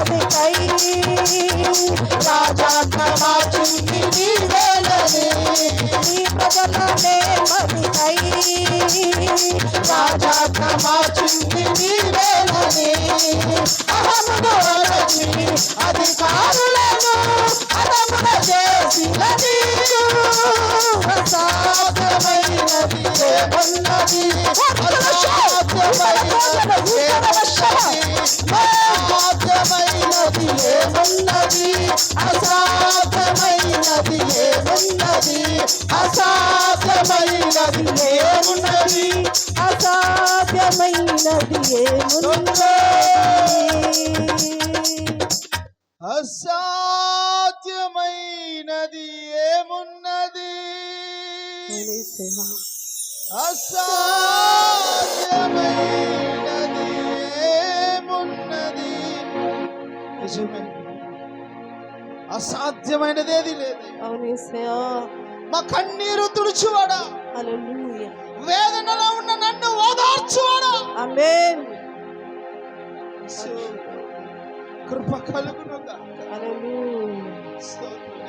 ప్రజలనే మదికై రాజా క్రమాచుని నీవేలని నీ ప్రజలనే మదికై రాజా క్రమాచుని నీవేలని అహముదోరచి అధికారులను అదమున చేసిన నీరు అసాధ్యమైనది ఏమున్నది అసాధ్యమైనది ఏమున్నది? అసాధ్యమైనది ఏమున్నది అసాధ్యమైనది ఏమున్నది అసాధ్యమైనది ఏమున్నది అసాధ్యమైనది ఏమున్నది? అసాధ్యమైనది నిజమే అసాధ్యమైనది ఏది లేదు మా కన్నీరు తుడుచువాడా? వేదనలో ఉన్న నన్ను ఓదార్చువాడా? ఆమేన్. కృప స్తోత్రం.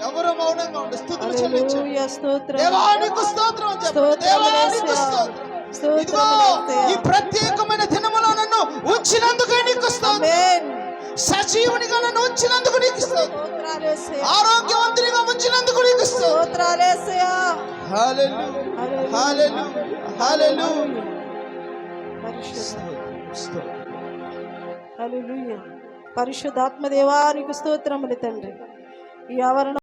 ఎవరు మౌనంగా ఉండే స్తోత్రం. దేవానికి స్తోత్రం దేవానికి ఇదిగో. ఈ ప్రత్యేకమైన దినములో సజీవునిగా నన్ను ఉంచినందుకు నీకు ఆరోగ్యవంతునిగా ఉంచినందుకు నీకు పరిశుద్ధాత్మ. దేవానికి స్తోత్రములు తండ్రి. ఈ ఆవరణ